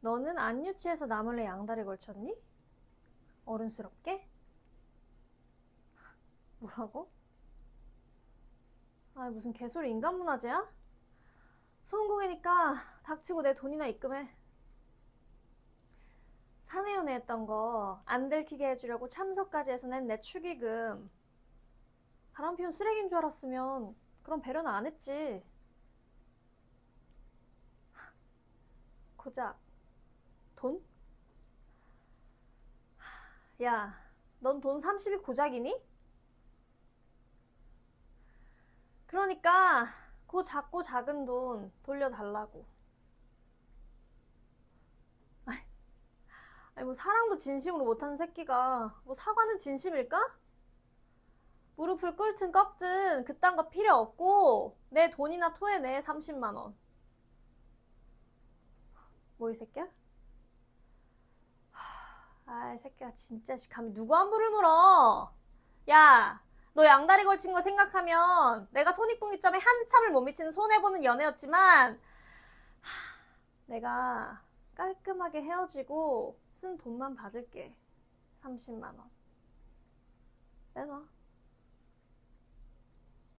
너는 안 유치해서 나 몰래 양다리 걸쳤니? 어른스럽게? 뭐라고? 아 무슨 개소리 인간문화재야? 소음공이니까 닥치고 내 돈이나 입금해. 사내연애 했던 거 안 들키게 해주려고 참석까지 해서 낸 내 축의금. 바람 피운 쓰레기인 줄 알았으면 그런 배려는 안 했지. 고작 돈? 야, 넌 돈 30이 고작이니? 그러니까 그 작고 작은 돈 돌려달라고. 아니, 뭐 사랑도 진심으로 못하는 새끼가 뭐 사과는 진심일까? 무릎을 꿇든 꺾든 그딴 거 필요 없고 내 돈이나 토해내 30만 원. 뭐 이 새끼야? 새끼가 진짜 씨 감히 누구 안부를 물어? 야, 너 양다리 걸친 거 생각하면 내가 손익분기점에 한참을 못 미치는 손해보는 연애였지만 하, 내가 깔끔하게 헤어지고 쓴 돈만 받을게. 30만 원. 내놔.